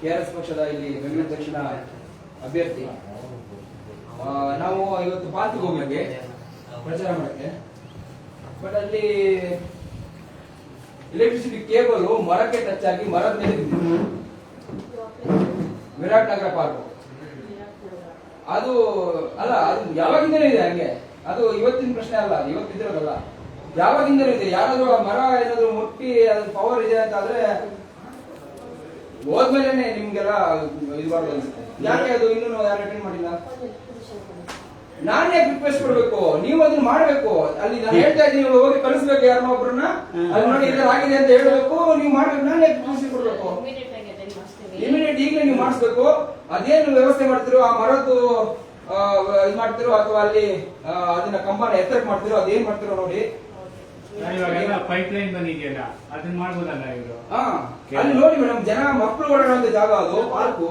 KRS ಪಕ್ಷದ ಇಲ್ಲಿ ಬೆಂಗಳೂರು ದಕ್ಷಿಣ ಅಭ್ಯರ್ಥಿ. ನಾವು ಇವತ್ತು ಪಾತ್ರಿಗೆ ಹೋಗ್ಲಿಕ್ಕೆ ಪ್ರಚಾರ ಮಾಡಕ್ಕೆ. ಬಟ್ ಅಲ್ಲಿ ಎಲೆಕ್ಟ್ರಿಸಿಟಿ ಕೇಬಲ್ ಮರಕ್ಕೆ ಟಚ್ ಆಗಿ ಮರದ ಮೇಲೆ. ವಿರಾಟ್ ನಗರ ಪಾರ್ಕ್ ಅದು ಅಲ್ಲ, ಅದು ಯಾವಾಗಿಂದಲೂ ಇದೆ ಹಂಗೆ. ಅದು ಇವತ್ತಿನ ಪ್ರಶ್ನೆ ಅಲ್ಲ ಅದು ಇವತ್ತು ಇದಿರೋದಲ್ಲ ಯಾವಾಗಿಂದಲೂ ಇದೆ? ಯಾರಾದ್ರೂ ಮರ ಏನಾದ್ರು ಮುಟ್ಟಿ ಅದ್ರ ಪವರ್ ಇದೆ ಅಂತ ಆದ್ರೆ ಹೋದ್ಮೇಲೆ ನಿಮ್ಗೆಲ್ಲ ಇದು ಮಾಡೋದು ಅನ್ಸುತ್ತೆ. ಯಾಕೆ ಅದು ಇನ್ನೂ ಯಾರು ಅಟೆಂಡ್ ಮಾಡಿಲ್ಲ? ನಾನೇ ರಿಕ್ವೆಸ್ಟ್ ಕೊಡ್ಬೇಕು. ನೀವು ಅದನ್ನ ಮಾಡ್ಬೇಕು. ಅಲ್ಲಿ ನಾನು ಹೇಳ್ತಾ ಇದ್ದೀನಿ ನೀವು ಹೋಗಿ ಕಳಿಸ್ಬೇಕು ಯಾರನ್ನೋ ಒಬ್ಬರನ್ನ ಅಲ್ಲಿ ನೋಡಿ ಆಗಿದೆ ಅಂತ ಹೇಳ್ಬೇಕು. ನೀವು ಮಾಡ್ಬೇಕು ನಾನೇ ರಿಕ್ವೆಸ್ಟ್ ಕೊಡ್ಬೇಕು. ಇಮಿಡಿಯೇಟ್ ಈಗಲೇ ನೀವು ಮಾಡಿಸ್ಬೇಕು. ಅದೇನು ವ್ಯವಸ್ಥೆ ಮಾಡ್ತಿರೋ ಆ ಮರದ್ದು ಇದು ಇದ್ ಮಾಡ್ತಿರೋ ಅಥವಾ ಅಲ್ಲಿ ಅದನ್ನ ಕಂಬನ ಎತ್ತರಕ್ಕೆ ಮಾಡ್ತಿರೋ ಅದೇನ್ ಮಾಡ್ತಿರೋ ನೋಡಿ. ಇವಾಗೆಲ್ಲ ಪೈಪ್ ಲೈನ್ ಬಂದಿದೆಯಲ್ಲ ಅದನ್ನ ಮಾಡ್ಬೋದಲ್ಲ ಇವರು? ಹಾ ಅಲ್ಲಿ ನೋಡಿ ಮೇಡಮ್ ಜನ ಮಕ್ಕಳು ಓಡಾಡುವಂತ ಜಾಗ ಅದು ಪಾರ್ಕು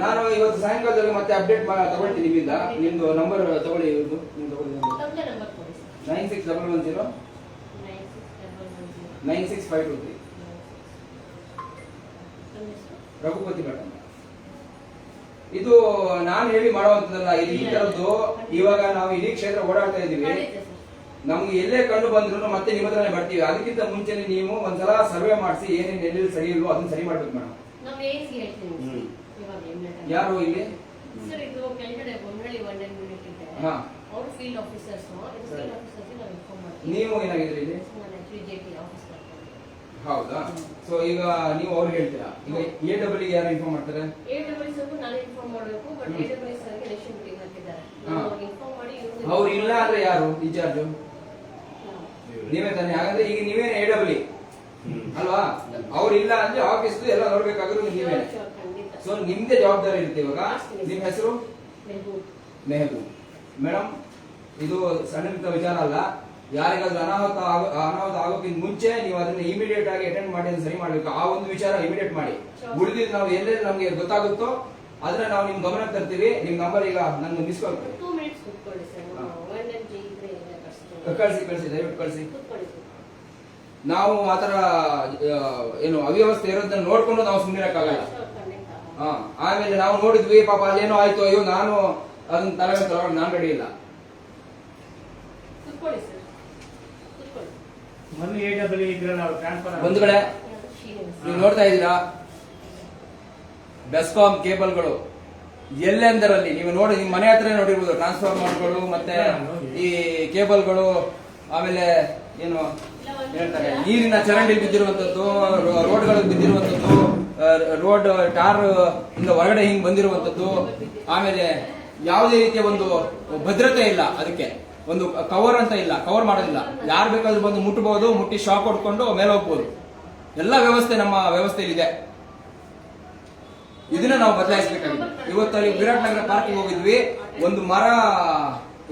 ನಾನು ಇವತ್ತು ಸಾಯಂಕಾಲದಲ್ಲಿ ಮತ್ತೆ ಅಪ್ಡೇಟ್ ತಗೊಳ್ತೀನಿ ನಿಮ್ಮಿಂದ. ನಿಮ್ದು ನಂಬರ್ ತಗೊಳ್ಳಿ ಇವ್ರದ್ದು ತಗೊಳ್ಳಿ nine six double one zero nine six five two three Raghupathi madam. ಇದು ನಾನು ಹೇಳಿ ಮಾಡುವಂತದಲ್ಲ ಇದು ಈ ತರದ್ದು ಇವಾಗ ನಾವು ಇಡೀ ಕ್ಷೇತ್ರ ಓಡಾಡ್ತಾ ಇದೀವಿ ನಮ್ಗೆ ಎಲ್ಲೇ ಕಂಡು ಬಂದ್ರು ಮತ್ತೆ ನಿಮ್ಮ ಹತ್ರನೇ ಬರ್ತೀವಿ. ಅದಕ್ಕಿಂತ ಮುಂಚೆನೆ ನೀವು ಒಂದ್ಸಲ ಸರ್ವೆ ಮಾಡಿಸಿ ಏನೇನು ಎಲ್ಲೆಲ್ಲಿ ಸರಿ ಇಲ್ವೋ ಅದನ್ನ ಸರಿ ಮಾಡ್ಬೇಕು ಮೇಡಮ್. ಯಾರು ಇಲ್ಲಿ? ನೀವು ಏನಾಗಿದ್ರಿ ಇಲ್ಲಿ ನಾನು ಆಕ್ಚುಲಿ ಜೆ ಪಿ ಆಫೀಸ್ ಹೌದಾ? ಸೊ ಈಗ ನೀವು ಅವ್ರಿಗೆ ಹೇಳ್ತೀರಾ? ಈಗ ಎ ಡಬ್ಲ್ಯೂ ಯಾರು ಇನ್ಫಾರ್ಮ್ ಮಾಡ್ತಾರೆ? ಎ ಡಬ್ಲ್ಯೂ ಸರ್ಗೂ ನಾನು ಇನ್ಫಾರ್ಮ್ ಮಾಡಬೇಕು ಬಟ್ ಎ ಡಬ್ಲ್ಯೂ ಹಾಕಿದ್ದಾರೆ. ಇನ್ಫಾರ್ಮ್ ಮಾಡಿ ಅವ್ರು ಇಲ್ಲ ಅಂದ್ರೆ ಯಾರು ಇನ್ಚಾರ್ಜ್ ನೀವೇ ತಾನೇ? ಹಾಗಾದ್ರೆ ಈಗ ನೀವೇ ಎ ಡಬ್ಲ್ಯೂ ಅಲ್ವಾ? ಅವ್ರು ಇಲ್ಲ ಅಂದ್ರೆ ಆಫೀಸ್ ಎಲ್ಲ ನೋಡ್ಬೇಕಾಗಿರೋದು ನೀವೇ ಸೊ ನಿಮ್ದೇ ಜವಾಬ್ದಾರಿ ಇರುತ್ತೆ ಇವಾಗ. ನಿಮ್ ಹೆಸರು. ಮೆಹಬೂಬ್. ಮೇಡಮ್ ಇದು ಸಣ್ಣ ವಿಚಾರ ಅಲ್ಲ. ಯಾರಿಗಾದ್ರೂ ಅನಾಹುತ ಆಗೋ- ಅನಾಹುತ ಆಗೋಕ್ಕಿಂತ ಮುಂಚೆ ನೀವು ಅದನ್ನ ಇಮಿಡಿಯೇಟ್ ಆಗಿ ಅಟೆಂಡ್ ಮಾಡಿ ಸರಿ ಮಾಡ್ಬೇಕು. ಆ ಒಂದು ವಿಚಾರ ಇಮಿಡಿಯೇಟ್ ಮಾಡಿ. ಉಳಿದಿದ್ದು ನಾವು ಎಲ್ಲೆಲ್ಲಿ ನಮಗೆ ಗೊತ್ತಾಗುತ್ತೋ ಅದನ್ನ ನಾವು ನಿಮ್ ಗಮನ ತರ್ತೀವಿ. ನಿಮ್ ನಂಬರ್ ಈಗ ನನ್ನ ಮಿಸ್ ಕಾಲ್. ಕಳಿಸಿ ಕಳಿಸಿ ದಯವಿಟ್ಟು ಕಳಿಸಿ. ನಾವು ಆ ಥರ ಏನು ಅವ್ಯವಸ್ಥೆ ಇರೋದನ್ನ ನೋಡ್ಕೊಂಡು ನಾವು ಸುಮ್ಮನಿರಕ್ಕಾಗಲ್ಲ. ಹಾ. ಆಮೇಲೆ ನಾವು ನೋಡಿದ್ವಿ ಪಾಪ ಅದೇನೋ ಆಯ್ತು ಅಯ್ಯೋ ನಾನು ಅದನ್ನ ತಲೆ ತಗೊಂಡು ನಾನು ರೆಡಿ ಇಲ್ಲ ಕೂತ್ಕೊಳ್ಳಿ ಸರ್ ಕೂತ್ಕೊಳ್ಳಿ ಮೊನ್ನೆ ಎ ಡಬ್ಲ್ಯೂ ಇದ್ರಲ್ಲ ಅವ್ರು ಟ್ರಾನ್ಸ್ಫರ್ ಬಂಧುಗಳೇ. ನೀವು ನೋಡ್ತಾ ಇದ್ದೀರಾ? ಬೆಸ್ಕಾಂ ಕೇಬಲ್ಗಳು. ಎಲ್ಲೆಂದರಲ್ಲಿ ನೀವು ನೋಡಿ, ನಿಮ್ಮ ಮನೆ ಹತ್ರ ನೋಡಿರ್ಬೋದು ಟ್ರಾನ್ಸ್ಫಾರ್ಮರ್ಗಳು ಮತ್ತೆ ಈ ಕೇಬಲ್ಗಳು, ಆಮೇಲೆ ಏನು ಹೇಳ್ತಾರೆ, ನೀರಿನ ಚರಂಡಿ ಬಿದ್ದಿರುವಂತದ್ದು ರೋಡ್ಗಳು ಬಿದ್ದಿರುವಂತದ್ದು ರೋಡ್ ಟಾರ್ ಇಂದ ಹೊರಗಡೆ ಹಿಂಗ್ ಬಂದಿರುವಂತದ್ದು ಆಮೇಲೆ ಯಾವುದೇ ರೀತಿಯ ಒಂದು ಭದ್ರತೆ ಇಲ್ಲ ಅದಕ್ಕೆ. ಒಂದು ಕವರ್ ಅಂತ ಇಲ್ಲ ಕವರ್ ಮಾಡೋದಿಲ್ಲ. ಯಾರು ಬೇಕಾದ್ರೂ ಬಂದು ಮುಟ್ಟಬಹುದು ಮುಟ್ಟಿ ಶಾಕ್ ಹೊಡ್ಕೊಂಡು ಮೇಲೆ ಹೋಗ್ಬೋದು. ಎಲ್ಲ ವ್ಯವಸ್ಥೆ ನಮ್ಮ ವ್ಯವಸ್ಥೆಯಲ್ಲಿ ಇದೆ ಇದನ್ನ ನಾವು ಬದಲಾಯಿಸಬೇಕಾಗಿದೆ. ಇವತ್ತು ಅಲ್ಲಿ ವಿರಾಟ್ ನಗರ ಪಾರ್ಕಿಗೆ ಹೋಗಿದ್ವಿ. ಒಂದು ಮರ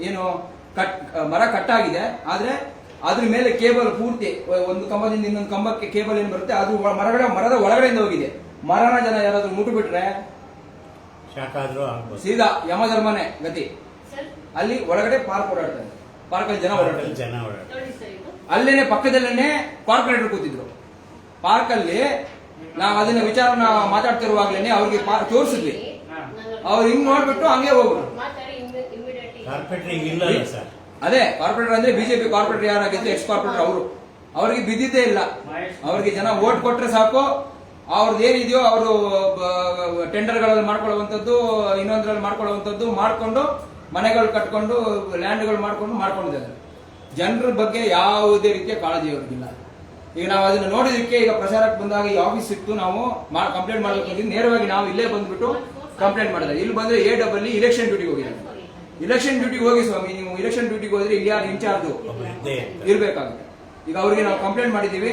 ಏನು ಕಟ್ ಮರ ಕಟ್ಟಾಗಿದೆ. ಆದ್ರೆ ಅದ್ರ ಮೇಲೆ ಕೇಬಲ್ ಪೂರ್ತಿ ಒಂದು ಕಂಬದಿಂದ ಇನ್ನೊಂದು ಕಂಬಕ್ಕೆ ಕೇಬಲ್ ಏನು ಬರುತ್ತೆ ಅದು ಮರಗಡೆ ಮರದ ಒಳಗಡೆಯಿಂದ ಹೋಗಿದೆ. ಮರನ ಜನ ಯಾರಾದ್ರೂ ಮುಟ್ಟು ಬಿಟ್ರೆ ಸೀದಾ ಯಮಧರ್ಮನೆ ಗತಿ. ಅಲ್ಲಿ ಒಳಗಡೆ ಪಾರ್ಕ್ ಓಡಾಡ್ತಾರೆ. ಪಾರ್ಕ್ ಅಲ್ಲಿ ಜನ ಓಡಾಡ್ತಾರೆ. ಜನ ಓಡಾಡ್ತಾರೆ. ಅಲ್ಲೇನೆ ಪಕ್ಕದಲ್ಲೇನೆ ಕಾರ್ಪೊರೇಟರ್ ಕೂತಿದ್ರು. ಪಾರ್ಕ್ ಅಲ್ಲಿ ನಾವು ಅದನ್ನ ವಿಚಾರ ಮಾತಾಡ್ತಿರುವಾಗ್ಲೇನೆ ಅವ್ರಿಗೆ ತೋರಿಸಿದ್ವಿ. ಅವ್ರು ಹಿಂಗ್ ನೋಡ್ಬಿಟ್ಟು ಹಂಗೆ ಹೋಗ್ರು ಅದೇ ಕಾರ್ಪೊರೇಟರ್ ಅಂದ್ರೆ ಬಿಜೆಪಿ ಕಾರ್ಪೊರೇಟರ್ ಯಾರಾಗಿದ್ದು ಎಕ್ಸ್ ಕಾರ್ಪೊರೇಟರ್ ಅವರು. ಅವ್ರಿಗೆ ಬಿದ್ದಿದ್ದೇ ಇಲ್ಲ. ಅವ್ರಿಗೆ ಜನ ಓಟ್ ಕೊಟ್ರೆ ಸಾಕು. ಅವ್ರದ್ದು ಏನಿದೆಯೋ ಅವರು ಟೆಂಡರ್ಗಳಲ್ಲಿ ಮಾಡ್ಕೊಳ್ಳುವಂಥದ್ದು ಇನ್ನೊಂದ್ರಲ್ಲಿ ಮಾಡ್ಕೊಳ್ಳುವಂಥದ್ದು ಮಾಡ್ಕೊಂಡು ಮನೆಗಳು ಕಟ್ಕೊಂಡು ಲ್ಯಾಂಡ್ಗಳು ಮಾಡ್ಕೊಂಡು ಮಾಡ್ಕೊಂಡಿದ್ದಾರೆ. ಜನರ ಬಗ್ಗೆ ಯಾವುದೇ ರೀತಿಯ ಕಾಳಜಿ ಇರೋದಿಲ್ಲ. ಈಗ ನಾವು ಅದನ್ನ ನೋಡಿದಕ್ಕೆ ಈಗ ಪ್ರಚಾರಕ್ಕೆ ಬಂದಾಗ ಈ ಆಫೀಸ್ ಸಿಕ್ತು ನಾವು ಕಂಪ್ಲೇಂಟ್ ಮಾಡಬೇಕು ನೇರವಾಗಿ ನಾವು ಇಲ್ಲೇ ಬಂದ್ಬಿಟ್ಟು ಕಂಪ್ಲೇಂಟ್ ಮಾಡಿದ್ರೆ ಇಲ್ಲಿ ಬಂದ್ರೆ ಎ ಡಬಲ್ ಇಲೆಕ್ಷನ್ ಡ್ಯೂಟಿಗೆ ಹೋಗಿದ್ದಾರೆ. ಇಲೆಕ್ಷನ್ ಡ್ಯೂಟಿಗೆ ಹೋಗಿ ಸ್ವಾಮಿ ನೀವು ಇಲೆಕ್ಷನ್ ಡ್ಯೂಟಿಗೆ ಹೋದ್ರೆ ಇಲ್ಲಿ ಯಾರು ಇನ್ಚಾರ್ಜ್. ಇರ್ಬೇಕಾಗುತ್ತೆ. ಈಗ ಅವರಿಗೆ ನಾವು ಕಂಪ್ಲೇಂಟ್ ಮಾಡಿದ್ದೀವಿ.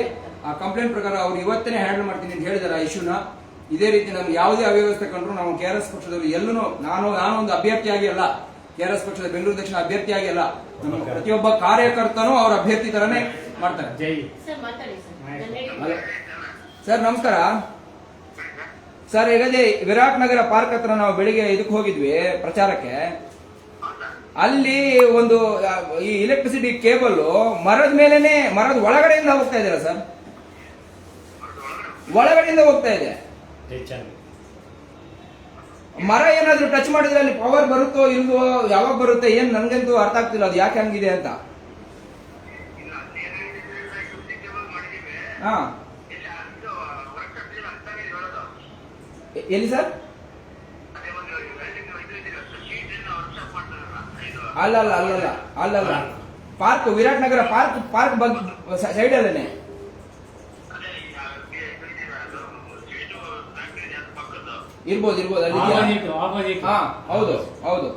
ಆ ಕಂಪ್ಲೇಂಟ್ ಪ್ರಕಾರ ಅವ್ರು ಇವತ್ತೇ ಹ್ಯಾಂಡಲ್ ಮಾಡ್ತೀನಿ ಅಂತ ಹೇಳಿದಾರೆ ಆ ಇಶ್ಯೂನ ಇದೇ ರೀತಿ ನಮ್ಗೆ ಯಾವುದೇ ಅವ್ಯವಸ್ಥೆ ಕಂಡ್ರು ನಾವು ಕೆ ಆರ್ ಎಸ್ ಪಕ್ಷದವರು ಎಲ್ಲೂ ನಾನು ನಾನು ಒಂದು ಅಭ್ಯರ್ಥಿಯಾಗಿ ಅಲ್ಲ. ಎಸ್ ಪಕ್ಷದ ಬೆಂಗಳೂರು ದಕ್ಷಿಣ ಅಭ್ಯರ್ಥಿಯಾಗಿ ಅಲ್ಲ ನಮ್ಮ ಪ್ರತಿಯೊಬ್ಬ ಕಾರ್ಯಕರ್ತನೂ ಅವ್ರ ಅಭ್ಯರ್ಥಿ ತರನೇ ಮಾಡ್ತಾರೆ. ಜೈ ಸರ್ ನಮಸ್ಕಾರ. ಸರ್ ಈಗ ವಿರಾಟ್ ನಗರ ಪಾರ್ಕ್ ಹತ್ರ ನಾವು ಬೆಳಿಗ್ಗೆ ಇದಕ್ಕೆ ಹೋಗಿದ್ವಿ ಪ್ರಚಾರಕ್ಕೆ. ಅಲ್ಲಿ ಒಂದು ಈ ಎಲೆಕ್ಟ್ರಿಸಿಟಿ ಕೇಬಲ್ ಮರದ ಮೇಲೆನೆ ಮರದ ಒಳಗಡೆಯಿಂದ ಹೋಗ್ತಾ ಇದ್ದೀರಾ ಸರ್? ಒಳಗಡೆಯಿಂದ ಹೋಗ್ತಾ ಇದೆ. ಮರ ಏನಾದ್ರೂ ಟಚ್ ಮಾಡಿದ್ರೆ ಅಲ್ಲಿ ಪವರ್ ಬರುತ್ತೋ ಇಲ್ವೋ ಯಾವಾಗ ಬರುತ್ತೆ ಏನ್ ನನ್ಗಂತೂ ಅರ್ಥ ಆಗ್ತಿಲ್ಲ ಅದು ಯಾಕೆ ಹಂಗಿದೆ ಅಂತ. ಹಾ. ಎಲ್ಲಿ ಸರ್? ಅಲ್ಲ ಅಲ್ಲ ಅಲ್ಲ ಅಲ್ಲ ಅಲ್ಲ park Virat Nagar park park ಬಗ್ಗೆ ಸೈಡ್ ಇರ್ಬೋದು ಇರ್ಬೋದು ಅಲ್ಲಿ ಇದೆಯಾ? ಆಪೋಸಿಟ್ ಆಪೋಸಿಟ್ ಹಾ ಹೌದು ಹೌದು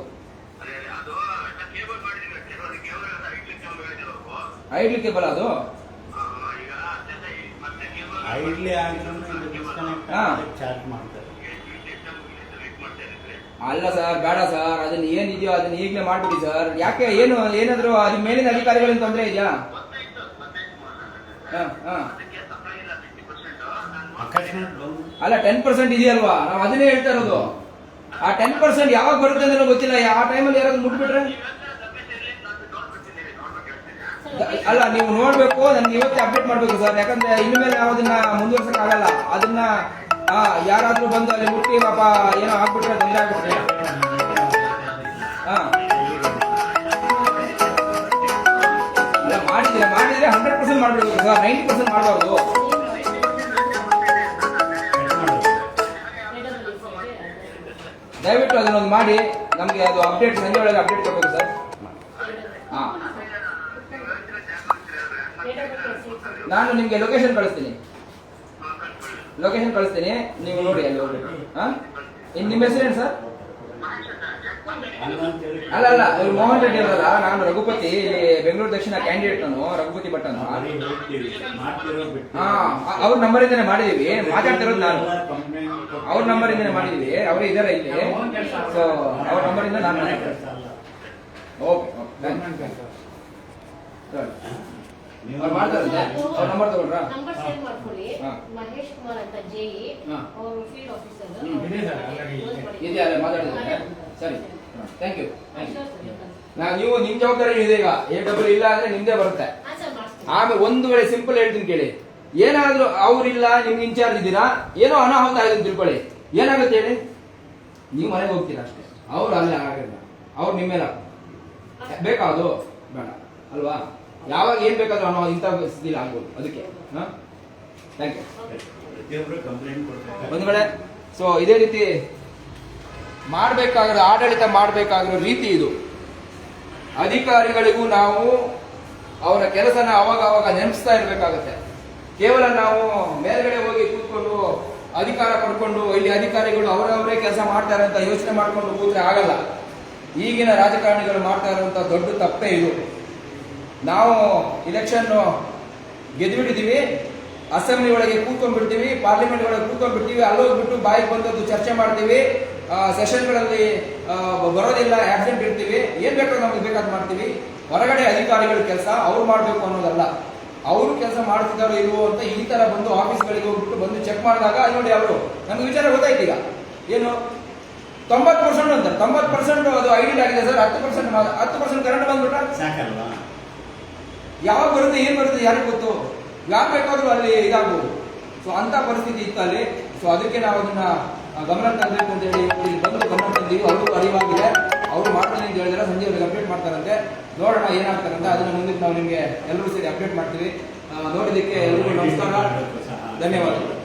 ಐಡ್ಲಿಕ್ಕೆ ಬಲ ಅದು ಐಡ್ಲಿ ಆಗಿದ್ರು ಡಿಸ್ಕನೆಕ್ಟ್ ಹಾ. ಚಾರ್ಜ್ ಮಾಡ್ತಾರೆ ಅಲ್ಲ ಸರ್ ಬೇಡ ಸರ್ ಅದನ್ನ ಏನಿದೆಯೋ ಅದನ್ನ ಈಗಲೇ ಮಾಡ್ಬಿಡಿ ಸರ್ ಯಾಕೆ ಏನು ಏನಾದ್ರು ಅದ್ರ ಮೇಲಿನ ಅಧಿಕಾರಿಗಳಿಂದ ತೊಂದರೆ ಇದೆಯಾ ಹಾ, ಹಾ. ಅಲ್ಲ ಟೆನ್ ಪರ್ಸೆಂಟ್ ಇದೆಯಲ್ವಾ ನಾವು ಅದನ್ನೇ ಹೇಳ್ತಾ ಇರೋದು. ಆ ಟೆನ್ ಪರ್ಸೆಂಟ್ ಯಾವಾಗ ಬರುತ್ತೆ ಅಂದ್ರೆ ಗೊತ್ತಿಲ್ಲ. ಆ ಟೈಮಲ್ಲಿ ಯಾರಾದ್ರು ಮುಟ್ಬಿಟ್ರೆ? ಅಲ್ಲ, ನೀವು ನೋಡ್ಬೇಕು, ನನ್ಗೆ ಇವತ್ತೇ ಅಪ್ಡೇಟ್ ಮಾಡ್ಬೇಕು ಸರ್. ಯಾಕಂದ್ರೆ ಇನ್ಮೇಲೆ ನಾವು ಅದನ್ನ ಮುಂದುವರ್ಸಕ್ ಆಗಲ್ಲ ಅದನ್ನ ಯಾರಾದ್ರೂ ಬಂದು ಅಲ್ಲಿ ಮುಟ್ಟಿ, ಪಾಪ, ಏನೋ ಆಗ್ಬಿಟ್ರೆ ತೊಂದರೆ ಅಲ್ಲ, ಮಾಡಿದ್ರೆ ಮಾಡಿದ್ರೆ ಹಂಡ್ರೆಡ್ ಪರ್ಸೆಂಟ್ ಮಾಡ್ಬೇಕು ಸರ್. ನೈಂಟಿ ಪರ್ಸೆಂಟ್ ಮಾಡಬಾರ್ದು. ದಯವಿಟ್ಟು ಅದನ್ನೊಂದು ಮಾಡಿ. ನಮಗೆ ಅದು ಅಪ್ಡೇಟ್ ಸಂಜೆ ಒಳಗೆ ಅಪ್ಡೇಟ್ ಕೊಡ್ಬೇಕು ಸರ್ ಹಾ. ನಾನು ನಿಮಗೆ ಲೊಕೇಶನ್ ಕಳಿಸ್ತೀನಿ. ಲೊಕೇಶನ್ ಕಳಿಸ್ತೀನಿ. ನೀವು ನೋಡಿ ಅಲ್ಲಿ ಹೋಗಿ ಹಾಂ? ನಿಮ್ಮ ಹೆಸರೇನು ಸರ್ ಅಲ್ಲ ಅಲ್ಲ ಇವ್ರು ಮೋಹನ್ ರೆಡ್ಡಿ ಅವರಲ್ಲ ನಾನು ರಘುಪತಿ ಇಲ್ಲಿ ಬೆಂಗಳೂರು ದಕ್ಷಿಣ ಕ್ಯಾಂಡಿಡೇಟ್ ನಾನು ರಘುಪತಿ ಭಟ್ ಮಾಡ್ತಿರೋ ಬಿಟ್ಟು. ಹಾ ಅವ್ರ ನಂಬರ್ ಇಂದಾನೆ ಮಾಡಿದೀವಿ ಮಾತಾಡ್ತಿರೋದು ನಾನು. ಅವ್ರ ನಂಬರ್ ಇಂದಾನೆ ಮಾಡಿದೀವಿ ಅವರೇ ಇದಾರೆ ಇಲ್ಲಿ. ಸೊ ಅವ್ರ ನಂಬರ್ ಇಂದ ನಾನು ಓಕೆ ಓಕೆ ಅವ್ರು ಮಾಡ್ತಾರಂತೆ ಅವ್ರ ನಂಬರ್ ತಗೊಂಡ್ರಾ. ಮಹೇಶ್ ಕುಮಾರ್ ಅಂತ ಜೆಇ ಅವರು ಫೀಲ್ಡ್ ಆಫೀಸರ್. ಇದೆ ಅಲ್ಲ ಸರಿ. ಥ್ಯಾಂಕ್ ಯು ನಾ ನೀವು ನಿಮ್ ಜವಾಬ್ದಾರಿ ಇದೆ ಈಗ. ಎ ಡಬ್ಲ್ಯೂ ಇಲ್ಲ ಅಂದ್ರೆ ನಿಮ್ದೇ ಬರುತ್ತೆ. ಆಮೇಲೆ ಒಂದು ವೇಳೆ ಸಿಂಪಲ್ ಹೇಳ್ತೀನಿ ಕೇಳಿ. ಏನಾದ್ರೂ ಅವ್ರಿಲ್ಲ ನಿಮ್ಗೆ ಇನ್ಚಾರ್ಜ್ ಇದ್ದೀರಾ? ಏನೋ ಅನಾಹುತ ಆಗಿದೆ ತಿಳ್ಕೊಳ್ಳಿ. ಏನಾಗುತ್ತೆ ಹೇಳಿ? ನೀವು ಮನೆಗೆ ಹೋಗ್ತೀರಾ ಅಷ್ಟೇ. ಅವ್ರು ಅಲ್ಲ ಆಗಿಲ್ಲ ಅವ್ರು ನಿಮ್ಮ ಮೇಲೆ ಬೇಕಾ ಅದು? ಬೇಡ. ಅಲ್ವಾ? ಯಾವಾಗ ಏನ್ ಬೇಕಾದ್ರೂ ಅನ್ನೋ ಇಂಥ ಸ್ಥಿತಿಲಿ ಆಗ್ಬೋದು. ಅದಕ್ಕೆ. ಥ್ಯಾಂಕ್ ಯು ಒಂದ್ ಸೊ ಇದೇ ರೀತಿ ಮಾಡಬೇಕಾಗಿರೋ, ಆಡಳಿತ ಮಾಡಬೇಕಾಗಿರೋ ರೀತಿ ಇದು. ಅಧಿಕಾರಿಗಳಿಗೂ ನಾವು ಅವರ ಕೆಲಸನ ಅವಾಗ ಅವಾಗ ನೆನಪಿಸ್ತಾ ಇರಬೇಕಾಗುತ್ತೆ. ಕೇವಲ ನಾವು ಮೇಲ್ಗಡೆ ಹೋಗಿ ಕೂತ್ಕೊಂಡು ಅಧಿಕಾರ ಪಡ್ಕೊಂಡು, ಇಲ್ಲಿ ಅಧಿಕಾರಿಗಳು ಅವರವರೇ ಕೆಲಸ ಮಾಡ್ತಾರೆ ಅಂತ ಯೋಚನೆ ಮಾಡಿಕೊಂಡು ಕೂತ್ರೆ ಆಗಲ್ಲ. ಈಗಿನ ರಾಜಕಾರಣಿಗಳು ಮಾಡ್ತಾ ಇರುವಂತ ದೊಡ್ಡ ತಪ್ಪೇ ಇದು. ನಾವು ಇಲೆಕ್ಷನ್ ಗೆದ್ದುಬಿಟ್ಟಿದ್ದೀವಿ ಅಸೆಂಬ್ಲಿ ಒಳಗೆ ಕೂತ್ಕೊಂಡ್ಬಿಡ್ತೀವಿ ಪಾರ್ಲಿಮೆಂಟ್ ಒಳಗೆ ಕೂತ್ಕೊಂಡ್ಬಿಡ್ತೀವಿ, ಅಲ್ಲೋಗ್ಬಿಟ್ಟು ಬಾಯಿಗೆ ಬಂದದ್ದು ಚರ್ಚೆ ಮಾಡ್ತೀವಿ ಸೆಷನ್ಗಳಲ್ಲಿ ಬರೋದಿಲ್ಲ ಆಬ್ಸೆಂಟ್ ಇರ್ತೀವಿ. ಏನ್ ಬೇಕೋ ನಮಗೆ ಬೇಕಾದ್ ಮಾಡ್ತೀವಿ. ಹೊರಗಡೆ ಅಧಿಕಾರಿಗಳ ಕೆಲಸ ಅವ್ರು ಮಾಡಬೇಕು ಅನ್ನೋದಲ್ಲ. ಅವರು ಕೆಲಸ ಮಾಡ್ತಿದ್ದಾರೋ ಇಲ್ವೋ ಅಂತ ಈ ತರ ಬಂದು ಆಫೀಸ್ಗಳಿಗೆ ಹೋಗ್ಬಿಟ್ಟು ಬಂದು ಚೆಕ್ ಮಾಡಿದಾಗ ಅಲ್ಲಿ ನೋಡಿ ಅವರು ನಮ್ಗೆ ವಿಚಾರ ಗೊತ್ತಾಯ್ತು ಈಗ ಏನು? ತೊಂಬತ್ತು ಪರ್ಸೆಂಟ್ ಅಂತ. ತೊಂಬತ್ತು ಪರ್ಸೆಂಟ್ ಅದು ಐಡಿ ಆಗಿದೆ ಸರ್. ಹತ್ತು ಪರ್ಸೆಂಟ್ ಹತ್ತು ಪರ್ಸೆಂಟ್ ಕರೆಂಟ್ ಬಂದ್ಬಿಟ್ಟ? ಸಾಕಲ್ವಾ? ಯಾವಾಗ ಬರುತ್ತೆ ಏನ್ ಬರುತ್ತೆ ಯಾರಿಗೆ ಗೊತ್ತು? ಯಾರು ಬೇಕಾದ್ರೂ ಅಲ್ಲಿ ಇದಾಗ್ಬೋದು. ಸೊ ಅಂತ ಪರಿಸ್ಥಿತಿ ಇತ್ತು ಅಲ್ಲಿ ಸೊ ಅದಕ್ಕೆ ನಾವು ಅದನ್ನ ಗಮನ ತರಬೇಕು ಅಂತ ಹೇಳಿ, ಇಲ್ಲಿ ಬಂದು ಗಮನ ತಂದೀವಿ ಅವ್ರಿಗೂ ಅರಿವಾಗಿದೆ. ಅವರು ಮಾಡ್ತೀನಿ ಅಂತ ಹೇಳಿದ್ರೆ ಸಂಜೆ ಅವ್ರಿಗೆ ಅಪ್ಡೇಟ್ ಮಾಡ್ತಾರಂತೆ. ನೋಡೋಣ ಏನಾಗ್ತಾರಂತೆ, ಅದನ್ನ ಮುಂದಕ್ಕೆ ನಾವು ನಿಮಗೆ ಎಲ್ಲರೂ ಸೇರಿ ಅಪ್ಡೇಟ್ ಮಾಡ್ತೀವಿ. ನೋಡಿದ್ದಕ್ಕೆ ಎಲ್ಲರಿಗೂ ನಮಸ್ಕಾರ. ಧನ್ಯವಾದಗಳು.